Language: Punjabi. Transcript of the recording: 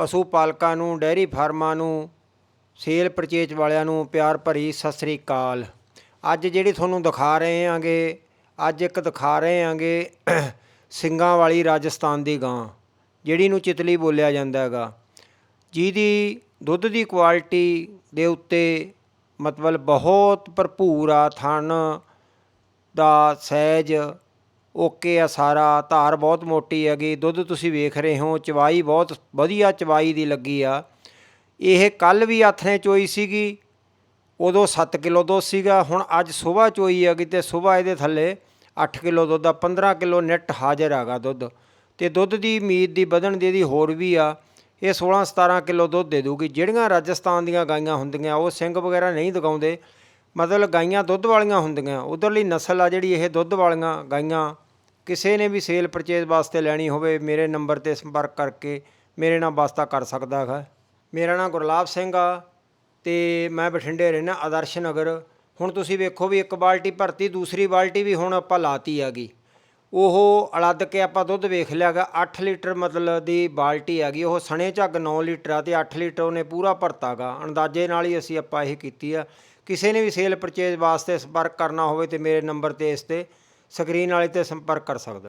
ਪਸ਼ੂ ਪਾਲਕਾਂ ਨੂੰ ਡੈਰੀ ਫਾਰਮਾਂ ਨੂੰ, ਸੇਲ ਪਰਚੇਜ ਵਾਲਿਆਂ ਨੂੰ ਪਿਆਰ ਭਰੀ ਸਤਿ ਸ੍ਰੀ ਅਕਾਲ। ਅੱਜ ਜਿਹੜੀ ਤੁਹਾਨੂੰ ਦਿਖਾ ਰਹੇ ਆਂਗੇ ਅੱਜ ਇੱਕ ਦਿਖਾ ਰਹੇ ਆਂਗੇ ਸਿੰਘਾਂ ਵਾਲੀ ਰਾਜਸਥਾਨ ਦੀ ਗਾਂ, ਜਿਹੜੀ ਨੂੰ ਚਿਤਲੀ ਬੋਲਿਆ ਜਾਂਦਾ ਹੈਗਾ। ਜਿਹਦੀ ਦੁੱਧ ਦੀ ਕੁਆਲਿਟੀ ਦੇ ਉੱਤੇ ਮਤਲਬ ਬਹੁਤ ਭਰਪੂਰ ਆ, ਥਣ ਦਾ ਸਹਿਜ ਓਕੇ ਆ ਸਾਰਾ, ਧਾਰ ਬਹੁਤ ਮੋਟੀ ਹੈਗੀ, ਦੁੱਧ ਤੁਸੀਂ ਵੇਖ ਰਹੇ ਹੋ, ਚਵਾਈ ਬਹੁਤ ਵਧੀਆ ਚਵਾਈ ਦੀ ਲੱਗੀ ਆ। ਇਹ ਕੱਲ ਵੀ ਆਥਣੇ ਚੋਈ ਸੀਗੀ, ਉਦੋਂ 7 ਕਿਲੋ ਦੁੱਧ ਸੀਗਾ, ਹੁਣ ਅੱਜ ਸਵੇਰ ਚੋਈ ਹੈਗੀ ਤੇ ਸਵੇਰ ਇਹਦੇ ਥੱਲੇ 8 ਕਿਲੋ ਦੁੱਧ ਆ 15 ਕਿਲੋ ਨੈਟ ਹਾਜ਼ਰ ਹੈਗਾ ਦੁੱਧ। ਤੇ ਦੁੱਧ ਦੀ ਉਮੀਦ ਦੀ ਵਧਣ ਦੀ ਇਹਦੀ ਹੋਰ ਵੀ ਆ, ਇਹ 16 17 ਕਿਲੋ ਦੁੱਧ ਦੇ ਦੂਗੀ। ਜਿਹੜੀਆਂ ਰਾਜਸਥਾਨ ਦੀਆਂ ਗਾਈਆਂ ਹੁੰਦੀਆਂ, ਉਹ ਸਿੰਘ ਵਗੈਰਾ ਨਹੀਂ ਦਿਖਾਉਂਦੇ ਮਤਲਬ ਗਾਈਆਂ ਦੁੱਧ ਵਾਲੀਆਂ ਹੁੰਦੀਆਂ। ਉਧਰਲੀ ਨਸਲ ਆ ਜਿਹੜੀ ਇਹ ਦੁੱਧ ਵਾਲੀਆਂ ਗਾਈਆਂ, ਕਿਸੇ ਨੇ ਵੀ ਸੇਲ ਪਰਚੇਜ਼ ਵਾਸਤੇ ਲੈਣੀ ਹੋਵੇ, ਮੇਰੇ ਨੰਬਰ ਤੇ ਸੰਪਰਕ ਕਰਕੇ ਮੇਰੇ ਨਾਲ ਵਾਸਤਾ ਕਰ ਸਕਦਾ ਹੈ ਮੇਰਾ ਨਾਮ ਗੁਰਲਾਬ ਸਿੰਘ ਆ ਤੇ ਮੈਂ ਬਠਿੰਡੇ ਰਹਿਣਾ ਆਦਰਸ਼ ਨਗਰ। ਹੁਣ ਤੁਸੀਂ ਵੇਖੋ ਵੀ ਇੱਕ ਬਾਲਟੀ ਭਰਤੀ, ਦੂਸਰੀ ਬਾਲਟੀ ਵੀ ਹੁਣ ਆਪਾਂ ਲਾਤੀ ਆਗੀ ਉਹ ਅਲੱਦ ਕੇ ਆਪਾਂ ਦੁੱਧ ਵੇਖ ਲਿਆਗਾ 8 ਲੀਟਰ ਮਤਲਬ ਦੀ ਬਾਲਟੀ ਹੈਗੀ, ਉਹ ਸਣੇ ਝੱਗ 9 ਲੀਟਰ ਆ ਤੇ 8 ਲੀਟਰ ਉਹਨੇ ਪੂਰਾ ਭਰਤਾਗਾ ਅੰਦਾਜ਼ੇ ਨਾਲ ਹੀ ਅਸੀਂ ਆਪਾਂ ਇਹ ਕੀਤੀ ਆ। ਕਿਸੇ ਨੇ ਵੀ ਸੇਲ ਪਰਚੇਜ਼ ਵਾਸਤੇ ਸੰਪਰਕ ਕਰਨਾ ਹੋਵੇ ਤੇ ਮੇਰੇ ਨੰਬਰ ਤੇ ਇਸ ਤੇ ਸਕਰੀਨ ਵਾਲੇ ਤੇ ਸੰਪਰਕ ਕਰ ਸਕਦਾ